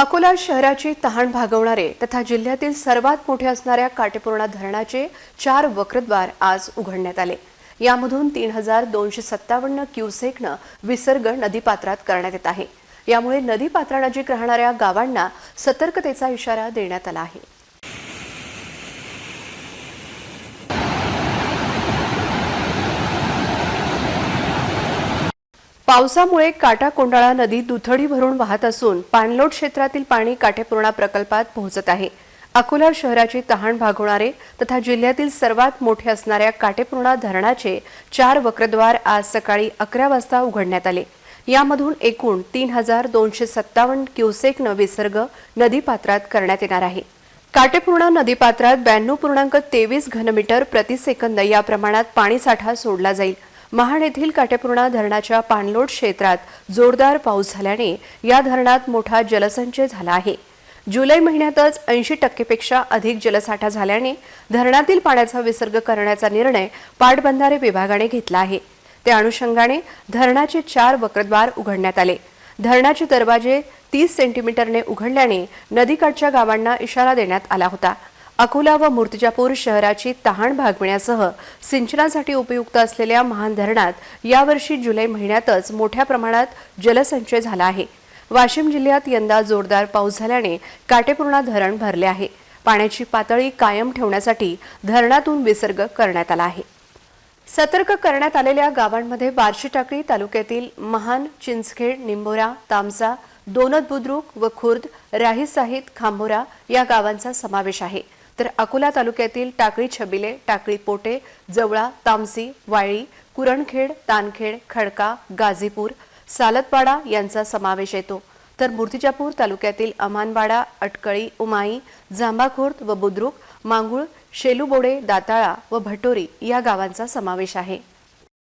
अकोला शहराची तहान भागवणारे तथा जिल्ह्यातील सर्वात मोठे असणाऱ्या काटेपूर्णा धरणाचे चार वक्रद्वार आज उघडण्यात आले. यामधून तीन हजार दोनशे सत्तावन्न क्युसेकनं विसर्ग नदीपात्रात करण्यात येत आहे. यामुळे नदीपात्रानजीक राहणाऱ्या गावांना सतर्कतेचा इशारा देण्यात आला आहे. पावसामुळे काटाकोंडाळा नदी दुथडी भरून वाहत असून पाणलोट क्षेत्रातील पाणी काटेपूर्णा प्रकल्पात पोहोचत आहे. अकोला शहराची तहान भागवणारे तथा जिल्ह्यातील सर्वात मोठे असणाऱ्या काटेपूर्णा धरणाचे चार वक्रद्वार आज सकाळी अकरा वाजता उघडण्यात आले. यामधून एकूण तीन हजार दोनशे सत्तावन्न क्युसेकनं विसर्ग नदीपात्रात करण्यात येणार आहे. काटेपूर्णा नदीपात्रात ब्याण्णव पूर्णांक तेवीस घनमीटर प्रतिसेकंद या प्रमाणात पाणीसाठा सोडला जाईल. महाड येथील काटेपूर्णा धरणाच्या पाणलोट क्षेत्रात जोरदार पाऊस झाल्याने या धरणात मोठा जलसंचय झाला आहे. जुलै महिन्यातच ऐंशी टक्केपेक्षा अधिक जलसाठा झाल्याने धरणातील पाण्याचा विसर्ग करण्याचा निर्णय पाटबंधारे विभागाने घेतला आहे. त्या अनुषंगाने धरणाचे चार वक्रद्वार उघडण्यात आले. धरणाचे दरवाजे तीस सेंटीमीटरने उघडल्याने नदीकाठच्या गावांना इशारा देण्यात आला होता. अकोला व मूर्तिजापूर शहराची तहान भागविण्यासह सिंचनासाठी उपयुक्त असलेल्या महान धरणात यावर्षी जुलै महिन्यातच मोठ्या प्रमाणात जलसंचय झाला आहे. वाशिम जिल्ह्यात यंदा जोरदार पाऊस झाल्याने काटेपूर्णा धरण भरले आहे. पाण्याची पातळी कायम ठेवण्यासाठी धरणातून विसर्ग करण्यात आला आहे. सतर्क करण्यात आलेल्या गावांमध्ये बार्शी टाकळी तालुक्यातील महान चिंचखेड निंबोरा तामसा दोनद बुद्रुक व खुर्द राही साहित खांबोरा या गावांचा समावेश आहे. तर अकोला तालुक्यातील टाकळी छबिले टाकळी पोटे जवळा तामसी वाळी कुरणखेड तानखेड खडका गाझीपूर सालतवाडा यांचा समावेश येतो. तर मूर्तिजापूर तालुक्यातील अमानवाडा अटकळी उमाई जांभाखुर्द व बुद्रुक मांगुळ शेलुबोडे दाताळा व भटोरी या गावांचा समावेश आहे.